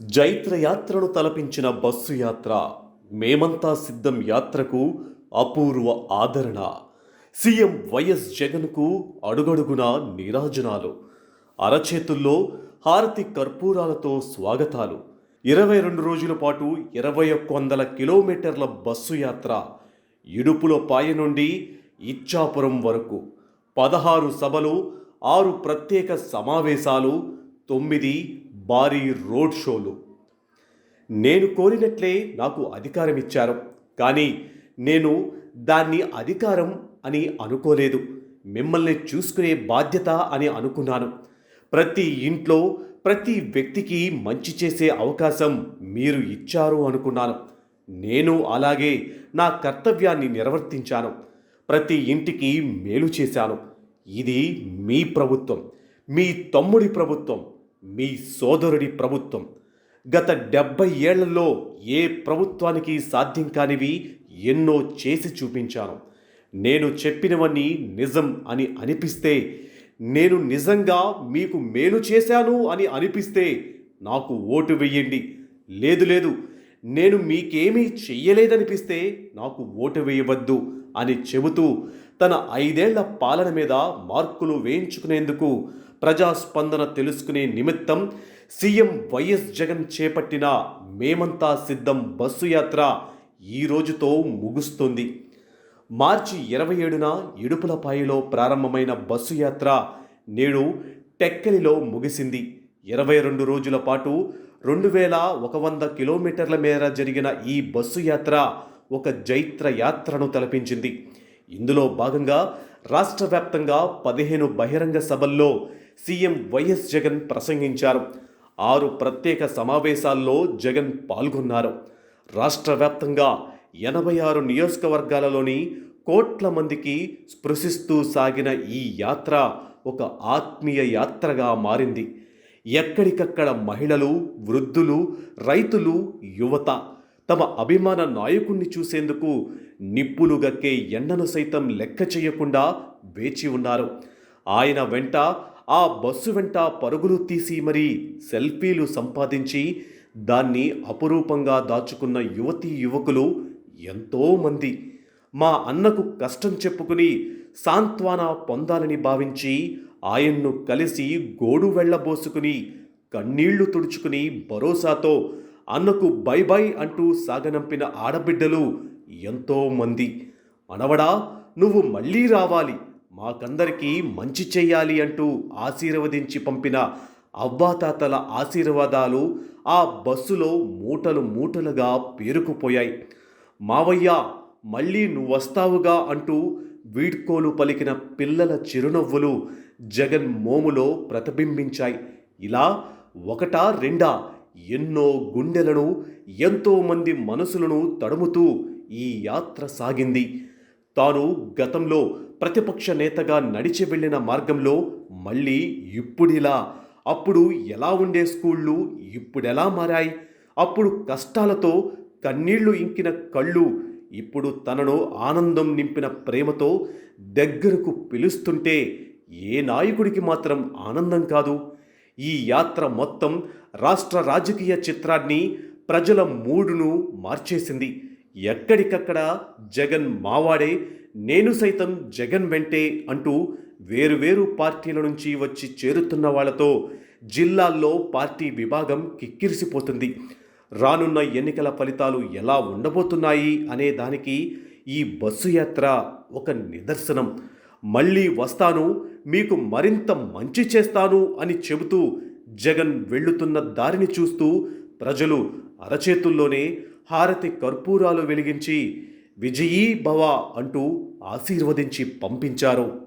జైత్ర యాత్రను తలపించిన బస్సు యాత్ర మేమంతా సిద్ధం యాత్రకు అపూర్వ ఆదరణ. సీఎం వైఎస్ జగన్కు అడుగడుగున నీరాజనాలు. అరచేతుల్లో హారతి కర్పూరాలతో స్వాగతాలు. ఇరవై రెండు రోజుల పాటు ఇరవై ఒక్క వందల కిలోమీటర్ల బస్సు యాత్ర ఇడుపులో పాయ నుండి ఇచ్చాపురం వరకు. పదహారు సభలు ఆరు ప్రత్యేక సమావేశాలు తొమ్మిది భారీ రోడ్ షోలు. నేను కోరినట్లే నాకు అధికారం ఇచ్చారు. కానీ నేను దాన్ని అధికారం అని అనుకోలేదు. మిమ్మల్ని చూసుకునే బాధ్యత అని అనుకున్నాను. ప్రతి ఇంట్లో ప్రతి వ్యక్తికి మంచి చేసే అవకాశం మీరు ఇచ్చారు అనుకున్నాను. నేను అలాగే నా కర్తవ్యాన్ని నిర్వర్తించాను. ప్రతి ఇంటికి మేలు చేశాను. ఇది మీ ప్రభుత్వం. మీ తమ్ముడి ప్రభుత్వం. మీ సోదరుడి ప్రభుత్వం. గత డెబ్బై ఏళ్ళలో ఏ ప్రభుత్వానికి సాధ్యం కానివి ఎన్నో చేసి చూపించాను. నేను చెప్పినవన్నీ నిజం అని అనిపిస్తే నేను నిజంగా మీకు మేలు చేశాను అని అనిపిస్తే నాకు ఓటు వెయ్యండి లేదు లేదు. నేను మీకేమీ చెయ్యలేదనిపిస్తే నాకు ఓటు వేయవద్దు అని చెబుతూ తన ఐదేళ్ళ పాలన మీద మార్కులు వేయించుకునేందుకు ప్రజాస్పందన తెలుసుకునే నిమిత్తం సీఎం వైఎస్ జగన్ చేపట్టిన మేమంతా సిద్ధం బస్సు యాత్ర ఈ రోజుతో ముగుస్తుంది. మార్చి ఇరవై ఏడున ఇడుపులపాయలో ప్రారంభమైన బస్సు యాత్ర నేడు టెక్కలిలో ముగిసింది. ఇరవై రెండు రోజుల పాటు రెండు వేల ఒక వంద కిలోమీటర్ల మేర జరిగిన ఈ బస్సు యాత్ర ఒక జైత్ర యాత్రను తలపించింది. ఇందులో భాగంగా రాష్ట్ర వ్యాప్తంగా పదిహేను బహిరంగ సభల్లో సీఎం వైఎస్ జగన్ ప్రసంగించారు. ఆరు ప్రత్యేక సమావేశాల్లో జగన్ పాల్గొన్నారు. రాష్ట్ర వ్యాప్తంగా ఎనభై ఆరు నియోజకవర్గాలలోని కోట్ల మందికి స్పృశిస్తూ సాగిన ఈ యాత్ర ఒక ఆత్మీయ యాత్రగా మారింది. ఎక్కడికక్కడ మహిళలు వృద్ధులు రైతులు యువత తమ అభిమాన నాయకుణ్ణి చూసేందుకు నిప్పులు గక్కే ఎండను సైతం లెక్క చేయకుండా వేచి ఉన్నారు. ఆయన వెంట ఆ బస్సు వెంట పరుగులు తీసి మరీ సెల్ఫీలు సంపాదించి దాన్ని అపురూపంగా దాచుకున్న యువతీ యువకులు ఎంతోమంది మా అన్నకు కష్టం చెప్పుకుని సాంత్వన పొందాలని భావించి ఆయన్ను కలిసి గోడు వెళ్ళబోసుకుని కన్నీళ్ళు తుడుచుకుని భరోసాతో అన్నకు బై బై అంటూ సాగనంపిన ఆడబిడ్డలు ఎంతోమంది మనవడా నువ్వు మళ్ళీ రావాలి. మాకందరికీ మంచి చెయ్యాలి అంటూ ఆశీర్వదించి పంపిన అవ్వాతాతల ఆశీర్వాదాలు ఆ బస్సులో మూటలు మూటలుగా పేరుకుపోయాయి. మావయ్య మళ్ళీ నువ్వొస్తావుగా అంటూ వీడ్కోలు పలికిన పిల్లల చిరునవ్వులు జగన్ మోములో ప్రతిబింబించాయి. ఇలా ఒకటా రెండా? ఎన్నో గుండెలను ఎంతోమంది మనసులను తడుముతూ ఈ యాత్ర సాగింది. తాను గతంలో ప్రతిపక్ష నేతగా నడిచి వెళ్ళిన మార్గంలో మళ్ళీ ఇప్పుడిలా. అప్పుడు ఎలా ఉండే స్కూళ్ళు ఇప్పుడెలా మారాయి? అప్పుడు కష్టాలతో కన్నీళ్ళు ఇంకిన కళ్ళు ఇప్పుడు తనను ఆనందం నింపిన ప్రేమతో దగ్గరకు పిలుస్తుంటే ఏ నాయకుడికి మాత్రం ఆనందం కాదు? ఈ యాత్ర మొత్తం రాష్ట్ర రాజకీయ చిత్రాన్ని ప్రజల మూడును మార్చేసింది. ఎక్కడికక్కడ జగన్ మావాడే నేను సైతం జగన్ వెంటే అంటూ వేరువేరు పార్టీల నుంచి వచ్చి చేరుతున్న వాళ్ళతో జిల్లాల్లో పార్టీ విభాగం కిక్కిరిసిపోతుంది. రానున్న ఎన్నికల ఫలితాలు ఎలా ఉండబోతున్నాయి అనే దానికి ఈ బస్సు యాత్ర ఒక నిదర్శనం. మళ్ళీ వస్తాను మీకు మరింత మంచి చేస్తాను అని చెబుతూ జగన్ వెళ్ళుతున్న దారిని చూస్తూ ప్రజలు అరచేతుల్లోనే హారతి కర్పూరాలు వెలిగించి విజయీ భవ అంటూ ఆశీర్వదించి పంపించారు.